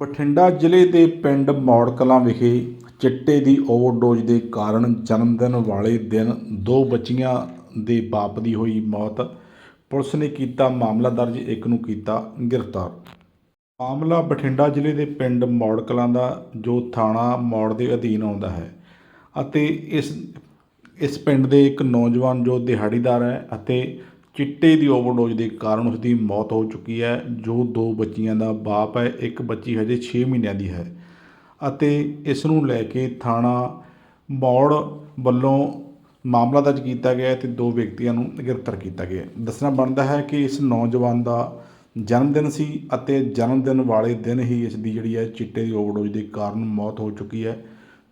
ਬਠਿੰਡਾ ਜ਼ਿਲ੍ਹੇ ਦੇ ਪਿੰਡ ਮੌੜ ਕਲਾਂ ਵਿਖੇ ਚਿੱਟੇ ਦੀ ਓਵਰਡੋਜ਼ ਦੇ ਕਾਰਨ ਜਨਮ ਦਿਨ ਵਾਲੇ ਦਿਨ ਦੋ ਬੱਚੀਆਂ ਦੇ ਬਾਪ ਦੀ ਹੋਈ ਮੌਤ। ਪੁਲਿਸ ਨੇ ਕੀਤਾ ਮਾਮਲਾ ਦਰਜ, ਇੱਕ ਨੂੰ ਕੀਤਾ ਗ੍ਰਿਫਤਾਰ। ਮਾਮਲਾ ਬਠਿੰਡਾ ਜ਼ਿਲ੍ਹੇ ਦੇ ਪਿੰਡ ਮੌੜ ਕਲਾਂ ਦਾ, ਜੋ ਥਾਣਾ ਮੌੜ ਦੇ ਅਧੀਨ ਆਉਂਦਾ ਹੈ ਅਤੇ ਇਸ ਇਸ ਪਿੰਡ ਦੇ ਇੱਕ ਨੌਜਵਾਨ ਜੋ ਦਿਹਾੜੀਦਾਰ ਹੈ ਅਤੇ ਚਿੱਟੇ ਦੀ ਓਵਰਡੋਜ਼ ਦੇ ਕਾਰਨ ਉਸ ਦੀ ਮੌਤ ਹੋ ਚੁੱਕੀ ਹੈ, ਜੋ ਦੋ ਬੱਚੀਆਂ ਦਾ ਬਾਪ ਹੈ, ਇੱਕ ਬੱਚੀ ਹਜੇ 6 ਮਹੀਨਿਆਂ ਦੀ ਹੈ ਅਤੇ ਇਸ ਨੂੰ ਲੈ ਕੇ ਥਾਣਾ ਮੌੜ ਵੱਲੋਂ ਮਾਮਲਾ ਦਰਜ ਕੀਤਾ ਗਿਆ ਹੈ ਤੇ ਦੋ ਵਿਅਕਤੀਆਂ ਨੂੰ ਗ੍ਰਿਫਤਾਰ ਕੀਤਾ ਗਿਆ ਦੱਸਣਾ ਬਣਦਾ ਹੈ ਕਿ ਇਸ ਨੌਜਵਾਨ ਦਾ ਜਨਮ ਦਿਨ ਸੀ ਅਤੇ ਜਨਮ ਦਿਨ ਵਾਲੇ ਦਿਨ ਹੀ ਇਸ ਦੀ ਜਿਹੜੀ ਹੈ ਚਿੱਟੇ ਦੀ ਓਵਰਡੋਜ਼ ਦੇ ਕਾਰਨ ਮੌਤ ਹੋ ਚੁੱਕੀ ਹੈ,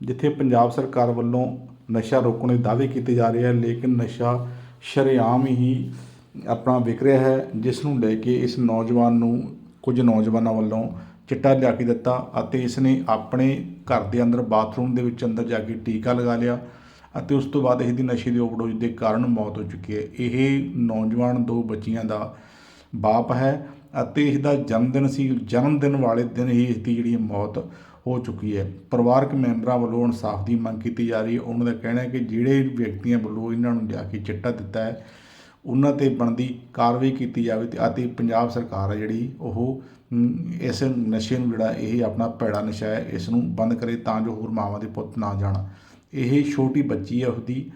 ਜਿੱਥੇ ਪੰਜਾਬ ਸਰਕਾਰ ਵੱਲੋਂ ਨਸ਼ਾ ਰੋਕਣ ਦੇ ਦਾਅਵੇ ਕੀਤੇ ਜਾ ਰਹੇ ਹਨ ਲੇਕਿਨ ਨਸ਼ਾ ਸ਼ਰੇਆਮ ਹੀ ਆਪਣਾ ਵਿਕ ਰਿਹਾ ਹੈ, ਜਿਸ ਨੂੰ ਲੈ ਕੇ ਇਸ ਨੌਜਵਾਨ ਨੂੰ ਕੁਝ ਨੌਜਵਾਨਾਂ ਵੱਲੋਂ ਚਿੱਟਾ ਲਿਆ ਕੇ ਦਿੱਤਾ ਅਤੇ ਇਸ ਨੇ ਆਪਣੇ ਘਰ ਦੇ ਅੰਦਰ ਬਾਥਰੂਮ ਦੇ ਵਿੱਚ ਅੰਦਰ ਜਾ ਕੇ ਟੀਕਾ ਲਗਾ ਲਿਆ ਅਤੇ ਉਸ ਤੋਂ ਬਾਅਦ ਇਸ ਦੀ ਨਸ਼ੇ ਦੀ ਓਵਰਡੋਜ਼ ਦੇ ਕਾਰਨ ਮੌਤ ਹੋ ਚੁੱਕੀ ਹੈ। ਇਹ ਨੌਜਵਾਨ ਦੋ ਬੱਚੀਆਂ ਦਾ ਬਾਪ ਹੈ ਅਤੇ ਇਸ ਦਾ ਜਨਮ ਦਿਨ ਸੀ ਜਨਮ ਦਿਨ ਵਾਲੇ ਦਿਨ ਹੀ ਇਸ ਦੀ ਜਿਹੜੀ ਮੌਤ ਹੋ ਚੁੱਕੀ ਹੈ। ਪਰਿਵਾਰਕ ਮੈਂਬਰਾਂ ਵੱਲੋਂ ਇਨਸਾਫ ਦੀ ਮੰਗ ਕੀਤੀ ਜਾ ਰਹੀ ਹੈ। ਉਹਨਾਂ ਦਾ ਕਹਿਣਾ ਹੈ ਕਿ ਜਿਹੜੇ ਵਿਅਕਤੀਆਂ ਵੱਲੋਂ ਇਹਨਾਂ ਨੂੰ ਜਾ ਕੇ ਚਿੱਟਾ ਦਿੱਤਾ ਹੈ ਉਹਨਾਂ ਤੇ ਬਣਦੀ ਕਾਰਵਾਈ ਕੀਤੀ ਜਾਵੇ ਤੇ ਅਤੇ ਪੰਜਾਬ ਸਰਕਾਰ ਹੈ ਜਿਹੜੀ ਉਹ ਇਸ ਨਸ਼ੇ ਨੂੰ ਜਿਹੜਾ ਇਹ ਆਪਣਾ ਭੈੜਾ ਨਸ਼ਾ ਹੈ, ਇਸ ਨੂੰ ਬੰਦ ਕਰੇ ਤਾਂ ਜੋ ਹੋਰ ਮਾਵਾਂ ਦੇ ਪੁੱਤ ਨਾ ਜਾਣ। ਇਹ ਛੋਟੀ ਬੱਚੀ ਹੈ ਉਹਦੀ,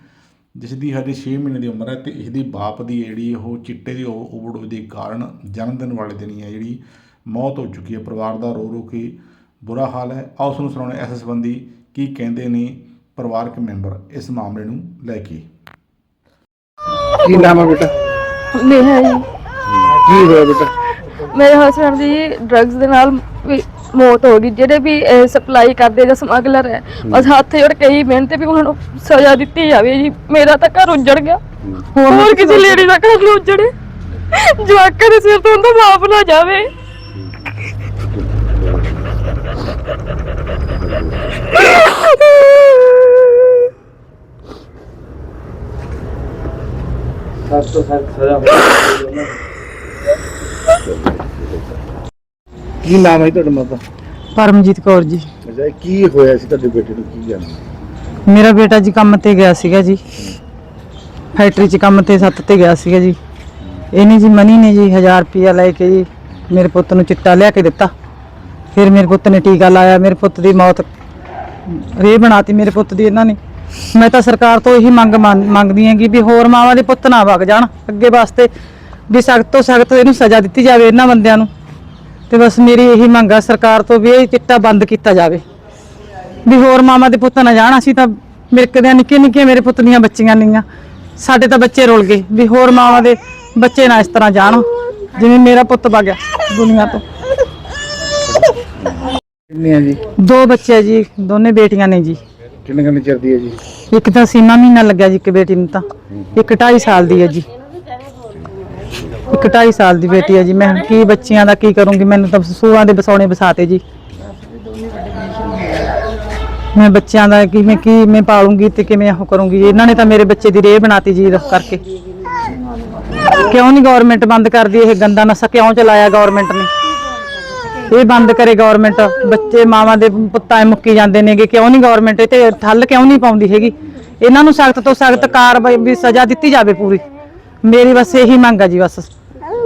ਜਿਸ ਦੀ ਹਜੇ 6 ਮਹੀਨੇ ਦੀ ਉਮਰ ਹੈ ਤੇ ਇਸ ਦੀ ਬਾਪ ਦੀ ਜਿਹੜੀ ਉਹ ਚਿੱਟੇ ਦੀ ਓਵਰਡੋਜ਼ ਦੇ ਕਾਰਨ ਜਨਮ ਦਿਨ ਵਾਲੇ ਦਿਨ ਹੀ ਹੈ ਜਿਹੜੀ ਮੌਤ ਹੋ ਚੁੱਕੀ ਹੈ। ਪਰਿਵਾਰ ਦਾ ਰੋ ਰੋ ਕੇ ਬੁਰਾ ਹਾਲ ਹੈ। ਆਓ ਉਸ ਨੂੰ ਸੁਣਾਉਣੇ ਇਸ ਸੰਬੰਧੀ ਕੀ ਕਹਿੰਦੇ ਨੇ ਪਰਿਵਾਰਕ ਮੈਂਬਰ ਇਸ ਮਾਮਲੇ ਨੂੰ ਲੈ ਕੇ। ਕੀ ਨਾਮ ਹੈ ਬੇਟਾ? ਨੇਹਾ ਜੀ। ਕੀ ਹੋਇਆ ਬੇਟਾ? ਮੇਰੇ ਹਸਬੰਡ ਦੀ ਡਰੱਗਸ ਦੇ ਨਾਲ ਵੀ ਮੌਤ ਹੋ ਗਈ ਜਿਹੜੇ ਵੀ ਸਪਲਾਈ ਕਰਦੇ ਜਾਂ ਸਮਗਲਰ ਹੈ ਬਸ ਹੱਥ ਜੋੜ ਕੇ ਹੀ ਮਿਹਨਤ ਵੀ ਉਹਨਾਂ ਨੂੰ ਸਜ਼ਾ ਦਿੱਤੀ ਜਾਵੇ ਜੀ। ਮੇਰਾ ਤਾਂ ਘਰ ਉੱਜੜ ਗਿਆ। ਹੋਰ ਕਿਸੇ ਲੇਡੀ ਦਾ ਘਰ ਨਾ ਉੱਜੜੇ। ਜਵਾਕਾਂ ਦੇ ਸਿਰ ਤੋਂ ਉਹਦਾ ਮਾਪ ਨਾ ਜਾਵੇ। ਤੋਂ ਸਜ਼ਾ ਕੀ ਨਾਮ ਹੈ ਤੁਹਾਡਾ ਮਾਤਾ? ਪਰਮਜੀਤ ਕੌਰ ਜੀ। ਅੱਛਾ ਕੀ ਹੋਇਆ ਸੀ ਤੁਹਾਡੇ ਬੇਟੇ ਨੂੰ? ਕੀ ਜਾਣਨਾ ਮੇਰਾ ਬੇਟਾ ਜੀ ਕੰਮ ਤੇ ਗਿਆ ਸੀਗਾ ਜੀ। ਫੈਕਟਰੀ 'ਚ ਕੰਮ ਤੇ ਸੱਤ ਤੇ ਗਿਆ ਸੀਗਾ ਜੀ। ਇਹਨੇ ਜੀ ਮਨੀ ਨੇ ਜੀ 1000 ਰੁਪਇਆ ਲੈ ਕੇ ਜੀ ਮੇਰੇ ਪੁੱਤ ਨੂੰ ਚਿੱਟਾ ਲਿਆ ਕੇ ਦਿੱਤਾ। ਫਿਰ ਮੇਰੇ ਪੁੱਤ ਨੇ ਟੀਕਾ ਲਾਇਆ ਮੇਰੇ ਪੁੱਤ ਦੀ ਮੌਤ ਰੇ ਬਣਾਤੀ ਮੇਰੇ ਪੁੱਤ ਦੀ ਇਹਨਾਂ ਨੇ। ਮੈਂ ਤਾਂ ਸਰਕਾਰ ਤੋਂ ਇਹੀ ਮੰਗ ਮੰਨ- ਮੰਗਦੀ ਹਾਂ ਕਿ ਵੀ ਹੋਰ ਮਾਵਾਂ ਦੇ ਪੁੱਤ ਨਾ ਵਗ ਜਾਣ ਅੱਗੇ ਵਾਸਤੇ ਵੀ ਸਖਤ ਤੋਂ ਸਖਤ ਇਹਨੂੰ ਸਜ਼ਾ ਦਿੱਤੀ ਜਾਵੇ ਇਹਨਾਂ ਬੰਦਿਆਂ ਨੂੰ। ਤੇ ਬਸ ਮੇਰੀ ਇਹੀ ਮੰਗ ਆ ਸਰਕਾਰ ਤੋਂ ਵੀ ਇਹ ਚਿੱਟਾ ਬੰਦ ਕੀਤਾ ਜਾਵੇ। ਵੀ ਹੋਰ ਮਾਮਾ ਦੇ ਪੁੱਤ ਨਾ ਜਾਣ ਅਸੀਂ ਤਾਂ ਮਿਲਕਦੇ ਨਿੱਕੇ ਨਿੱਕੇ ਮੇਰੇ ਪੁੱਤ ਦੀਆਂ ਬੱਚੀਆਂ ਨਹੀਂਆਂ ਸਾਡੇ ਤਾਂ ਬੱਚੇ ਰੁਲ ਗਏ ਵੀ ਹੋਰ ਮਾਵਾਂ ਦੇ ਬੱਚੇ ਨਾ ਇਸ ਤਰ੍ਹਾਂ ਜਾਣ। ਜਿਵੇਂ ਮੇਰਾ ਪੁੱਤ ਵਗਿਆ ਦੁਨੀਆ ਤੋਂ। ਜੀ? ਦੋ ਬੱਚੇ ਆ ਜੀ ਦੋਨੇ ਬੇਟੀਆਂ ਨੇ ਜੀ। ਕਿੰਨੇ ਕਿੰਨੇ ਚਿਰ ਦੀ ਹੈ ਜੀ? ਇੱਕ ਤਾਂ ਸੀਮਾ ਮਹੀਨਾ ਲੱਗਿਆ ਜੀ ਇੱਕ ਬੇਟੀ ਨੂੰ ਤਾਂ। ਇੱਕ 2.5 ਸਾਲ ਦੀ ਹੈ ਜੀ। ਇੱਕ 2.5 ਸਾਲ ਦੀ ਬੇਟੀ ਹੈ ਜੀ। ਮੈਂ ਕੀ ਬੱਚਿਆਂ ਦਾ ਕੀ ਕਰੂੰਗੀ? ਮੈਨੂੰ ਤਾਂ ਸੂਆਂ ਦੇ ਬਸੌਣੇ ਬਸਾਤੇ ਜੀ। ਮੈਂ ਬੱਚਿਆਂ ਦਾ ਕਿਵੇਂ ਕਿਵੇਂ ਪਾਲੂੰਗੀ ਤੇ ਕਿਵੇਂ ਉਹ ਕਰੂੰਗੀ? ਇਹਨਾਂ ਨੇ ਤਾਂ ਮੇਰੇ ਬੱਚੇ ਦੀ ਰੇਹ ਬਣਾਤੀ ਜੀ ਰਫ ਕਰਕੇ। ਕਿਉਂ ਨਹੀਂ ਗਵਰਨਮੈਂਟ ਬੰਦ ਕਰਦੀ ਇਹ ਗੰਦਾ ਨਸ਼ਾ? ਕਿਉਂ ਚਲਾਇਆ ਗਵਰਨਮੈਂਟ ਨੇ? ਇਹ ਬੰਦ ਕਰੇ ਗਵਰਨਮੈਂਟ ਬੱਚੇ ਮਾਵਾਂ ਦੇ ਪੁੱਤਾਂ ਐ ਮੁੱਕੀ ਜਾਂਦੇ ਨੇਗੇ ਕਿਉਂ ਨਹੀਂ ਗਵਰਨਮੈਂਟ ਇਹ ਤੇ ਠੱਲ ਕਿਉਂ ਨਹੀਂ ਪਾਉਂਦੀ ਹੈਗੀ? ਇਹਨਾਂ ਨੂੰ ਸਖਤ ਤੋਂ ਸਖਤ ਕਾਰਵਾਈ ਵੀ ਸਜ਼ਾ ਦਿੱਤੀ ਜਾਵੇ ਪੂਰੀ। ਮੇਰੀ ਬਸ ਇਹੀ ਮੰਗ ਆ ਜੀ ਬਸ।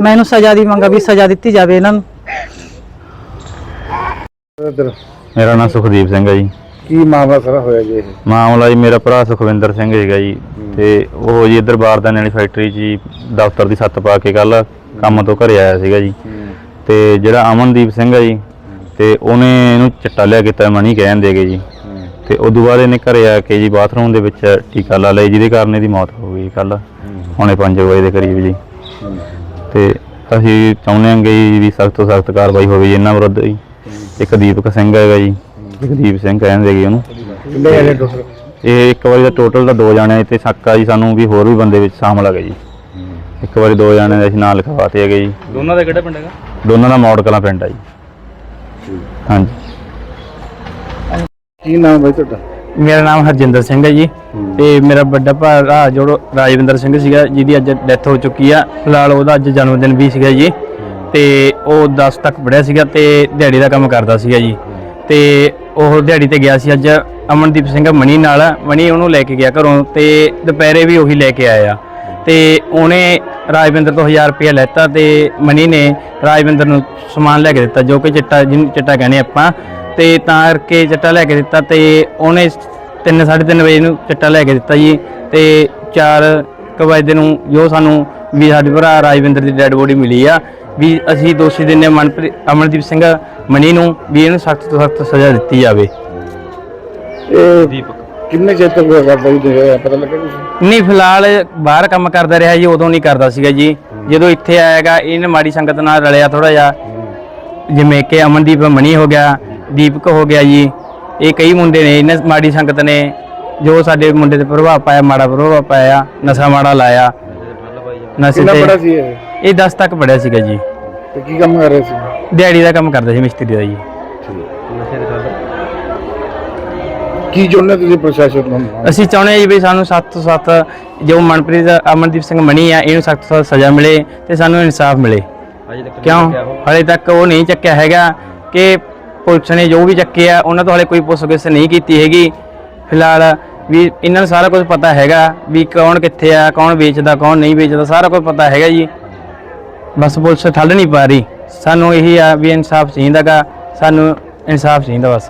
ਮੈਨੂੰ ਸਜ਼ਾ ਦੀ ਮੰਗ ਆ ਵੀ ਸਜ਼ਾ ਦਿੱਤੀ ਜਾਵੇ ਇਹਨਾਂ ਨੂੰ। ਇੱਧਰ। ਮੇਰਾ ਨਾਮ ਸੁਖਦੀਪ ਸਿੰਘ ਹੈ ਜੀ। ਕੀ ਮਾਮਲਾ ਸਾਰਾ ਹੋਇਆ ਜੀ ਇਹ? ਮਾਮਲਾ ਜੀ ਮੇਰਾ ਭਰਾ ਸੁਖਵਿੰਦਰ ਸਿੰਘ ਹੈਗਾ ਜੀ। ਤੇ ਉਹ ਜੀ ਇੱਧਰ ਬਾਰਦਾਨੇ ਵਾਲੀ ਫੈਕਟਰੀ 'ਚ ਜੀ ਦਫ਼ਤਰ ਦੀ ਛੱਤ ਪਾ ਕੇ ਕੱਲ ਕੰਮ ਤੋਂ ਘਰੇ ਆਇਆ ਸੀਗਾ ਜੀ। ਤੇ ਜਿਹੜਾ ਅਮਨਦੀਪ ਸਿੰਘ ਹੈ ਜੀ ਤੇ ਉਹਨੇ ਇਹਨੂੰ ਚਿੱਟਾ ਲਿਆ ਕੀਤਾ ਮਣੀ ਕਹਿਣ ਦੇਗੇ ਜੀ। ਤੇ ਉਦੋਂ ਬਾਅਦ ਇਹਨੇ ਘਰੇ ਆ ਕੇ ਜੀ ਬਾਥਰੂਮ ਦੇ ਵਿੱਚ ਟੀਕਾ ਲਾ ਲਿਆ ਜਿਹਦੇ ਕਾਰਨ ਇਹਦੀ ਮੌਤ ਹੋ ਗਈ ਕੱਲ ਹੁਣੇ 5 ਵਜੇ ਦੇ ਕਰੀਬ ਜੀ। ਤੇ ਅਸੀਂ ਚਾਹੁੰਦੇ ਹਾਂ ਕਿ ਵੀ ਸਖਤ ਤੋਂ ਸਖਤ ਕਾਰਵਾਈ ਹੋਵੇ ਜੀ ਇਹਨਾਂ ਵਿਰੁੱਧ ਜੀ। ਇੱਕ ਦੀਪਕ ਸਿੰਘ ਹੈਗਾ ਜੀ ਜਗਦੀਪ ਸਿੰਘ ਕਹਿੰਦੇ ਜੀ ਉਹਨੂੰ। ਇਹ ਇੱਕ ਵਾਰੀ ਦਾ ਟੋਟਲ ਦਾ ਦੋ ਜਾਣੇ ਤੇ ਸ਼ੱਕ ਆ ਜੀ ਸਾਨੂੰ ਵੀ ਹੋਰ ਵੀ ਬੰਦੇ ਵਿੱਚ ਸ਼ਾਮਲ ਹੈਗੇ ਜੀ। ਇੱਕ ਵਾਰੀ ਦੋ ਜਾਣੇ ਦੇ ਅਸੀਂ ਨਾਂ ਲਿਖਵਾਤੇ ਹੈਗੇ ਜੀ। ਦੋਨਾਂ ਦਾ ਕਿਹੜਾ ਪਿੰਡ ਹੈਗਾ? ਦੋਨਾਂ ਦਾ ਮੌੜ ਕਲਾਂ ਪਿੰਡ ਆ ਜੀ। ਹਾਂਜੀ। ਕੀ ਨਾਮ ਹੈ ਤੁਹਾਡਾ? ਮੇਰਾ ਨਾਮ ਹਰਜਿੰਦਰ ਸਿੰਘ ਹੈ ਜੀ ਤੇ ਮੇਰਾ ਵੱਡਾ ਭਰਾ ਜੋ ਰਾਜਵਿੰਦਰ ਸਿੰਘ ਸੀਗਾ ਜਿਹਦੀ ਅੱਜ ਡੈਥ ਹੋ ਚੁੱਕੀ ਆ। ਫਿਲਹਾਲ ਉਹਦਾ ਅੱਜ ਜਨਮ ਦਿਨ ਵੀ ਸੀਗਾ ਜੀ। ਤੇ ਉਹ 10 ਤੱਕ ਪੜਿਆ ਸੀਗਾ ਤੇ ਦਿਹਾੜੀ ਦਾ ਕੰਮ ਕਰਦਾ ਸੀਗਾ ਜੀ। ਤੇ ਉਹ ਦਿਹਾੜੀ ਤੇ ਗਿਆ ਸੀ ਅੱਜ ਅਮਨਦੀਪ ਸਿੰਘ ਮਣੀ ਨਾਲ। ਮਣੀ ਉਹਨੂੰ ਲੈ ਕੇ ਗਿਆ ਘਰੋਂ ਤੇ ਦੁਪਹਿਰੇ ਵੀ ਉਹੀ ਲੈ ਕੇ ਆਇਆ। ਤੇ ਉਹਨੇ ਰਾਜਵਿੰਦਰ ਤੋਂ 1000 ਰੁਪਏ ਲੈਤਾ ਤੇ ਮਣੀ ਨੇ ਰਾਜਵਿੰਦਰ ਨੂੰ ਸਮਾਨ ਲੈ ਕੇ ਦਿੱਤਾ ਜੋ ਕਿ ਚਿੱਟਾ ਜਿਹਨੂੰ ਚਿੱਟਾ ਕਹਿੰਦੇ ਆਪਾਂ। ਤੇ ਤਾਂ ਕਰਕੇ ਚਿੱਟਾ ਲੈ ਕੇ ਦਿੱਤਾ ਤੇ ਉਹਨੇ 3:30 ਵਜੇ ਨੂੰ ਚਿੱਟਾ ਲੈ ਕੇ ਦਿੱਤਾ ਜੀ। ਤੇ 4 ਵਜੇ ਨੂੰ ਜੋ ਸਾਨੂੰ ਵੀ ਸਾਡੇ ਭਰਾ ਰਾਜਵਿੰਦਰ ਦੀ ਡੈੱਡ ਬੋਡੀ ਮਿਲੀ ਆ ਵੀ ਅਸੀਂ ਦੋਸ਼ੀ ਦਿੰਦੇ ਹਾਂ ਮਨਪ੍ਰੀਤ ਅਮਨਦੀਪ ਸਿੰਘ ਮਣੀ ਨੂੰ ਵੀ ਇਹਨੂੰ ਸਖਤ ਤੋਂ ਸਖਤ ਸਜ਼ਾ ਦਿੱਤੀ ਜਾਵੇ। ਇਹ ਕਿੰਨੇ ਚਿਰ ਤੱਕ ਹੋਇਆ ਕਰਦਾ ਜੀ ਹੋਇਆ ਪਤਾ ਲੱਗਾ ਕੁਛ? ਨਹੀਂ ਫਿਲਹਾਲ ਬਾਹਰ ਕੰਮ ਕਰਦਾ ਰਿਹਾ ਜੀ ਉਦੋਂ ਨਹੀਂ ਕਰਦਾ ਸੀਗਾ ਜੀ। ਜਦੋਂ ਇੱਥੇ ਆਏਗਾ ਇਹਨੇ ਮਾੜੀ ਸੰਗਤ ਨਾਲ ਰਲਿਆ ਥੋੜਾ ਜਿਹਾ। ਜਿਵੇਂ ਕਿ ਅਮਨਦੀਪ ਮਣੀ ਹੋ ਗਿਆ ਦੀਪਕ ਹੋ ਗਿਆ ਜੀ। ਇਹ ਕਈ ਮੁੰਡੇ ਨੇ ਇਹਨਾਂ ਮਾੜੀ ਸੰਗਤ ਨੇ ਜੋ ਸਾਡੇ ਮੁੰਡੇ ਤੇ ਪ੍ਰਭਾਵ ਪਾਇਆ ਮਾੜਾ ਪ੍ਰਭਾਵ ਪਾਇਆ ਨਸ਼ਾ ਮਾੜਾ ਲਾਇਆ। ਨਸ਼ੇ ਕਿੰਨਾ ਤੇ ਸੀ ਇਹ? ਇਹ 10 ਤੱਕ ਪੜਿਆ ਸੀਗਾ ਜੀ। ਤੇ ਕੀ ਕੰਮ ਕਰ ਰਿਹਾ ਸੀ? ਦਿਹਾੜੀ ਦਾ ਕੰਮ ਕਰਦਾ ਸੀ ਮਿਸਤਰੀ ਦਾ ਜੀ। ਕੀ ਚਾਹੁੰਦੇ ਤੁਸੀਂ ਪ੍ਰਸ਼ਾਸਨ ਨੂੰ ਅਸੀਂ ਚਾਹੁੰਦੇ ਹਾਂ ਜੀ ਵੀ ਸਾਨੂੰ ਸਖਤ ਤੋਂ ਸਖਤ ਜੋ ਮਨਪ੍ਰੀਤ ਅਮਨਦੀਪ ਸਿੰਘ ਮਣੀ ਆ ਇਹਨੂੰ ਸਖਤ ਤੋਂ ਸਖਤ ਸਜ਼ਾ ਮਿਲੇ ਤੇ ਸਾਨੂੰ ਇਨਸਾਫ ਮਿਲੇ। ਕਿਉਂ? ਹਲੇ ਤੱਕ ਉਹ ਨਹੀਂ ਚੱਕਿਆ ਹੈਗਾ ਕਿ ਪੁਲਿਸ ਨੇ ਜੋ ਵੀ ਚੱਕਿਆ ਉਹਨਾਂ ਤੋਂ ਹਲੇ ਕੋਈ ਪੁੱਛਗਿੱਛ ਨਹੀਂ ਕੀਤੀ ਹੈਗੀ। ਫਿਲਹਾਲ ਵੀ ਇਹਨਾਂ ਨੂੰ ਸਾਰਾ ਕੁਝ ਪਤਾ ਹੈਗਾ ਵੀ ਕੌਣ ਕਿੱਥੇ ਆ ਕੌਣ ਵੇਚਦਾ ਕੌਣ ਨਹੀਂ ਵੇਚਦਾ ਸਾਰਾ ਕੁਝ ਪਤਾ ਹੈਗਾ ਜੀ। ਬਸ ਪੁਲਿਸ ਠੱਲ ਨਹੀਂ ਪਾ ਰਹੀ। ਸਾਨੂੰ ਇਹੀ ਆ ਵੀ ਇਨਸਾਫ ਚਾਹੀਦਾਗਾ ਸਾਨੂੰ ਇਨਸਾਫ ਚਾਹੀਦਾ ਬਸ।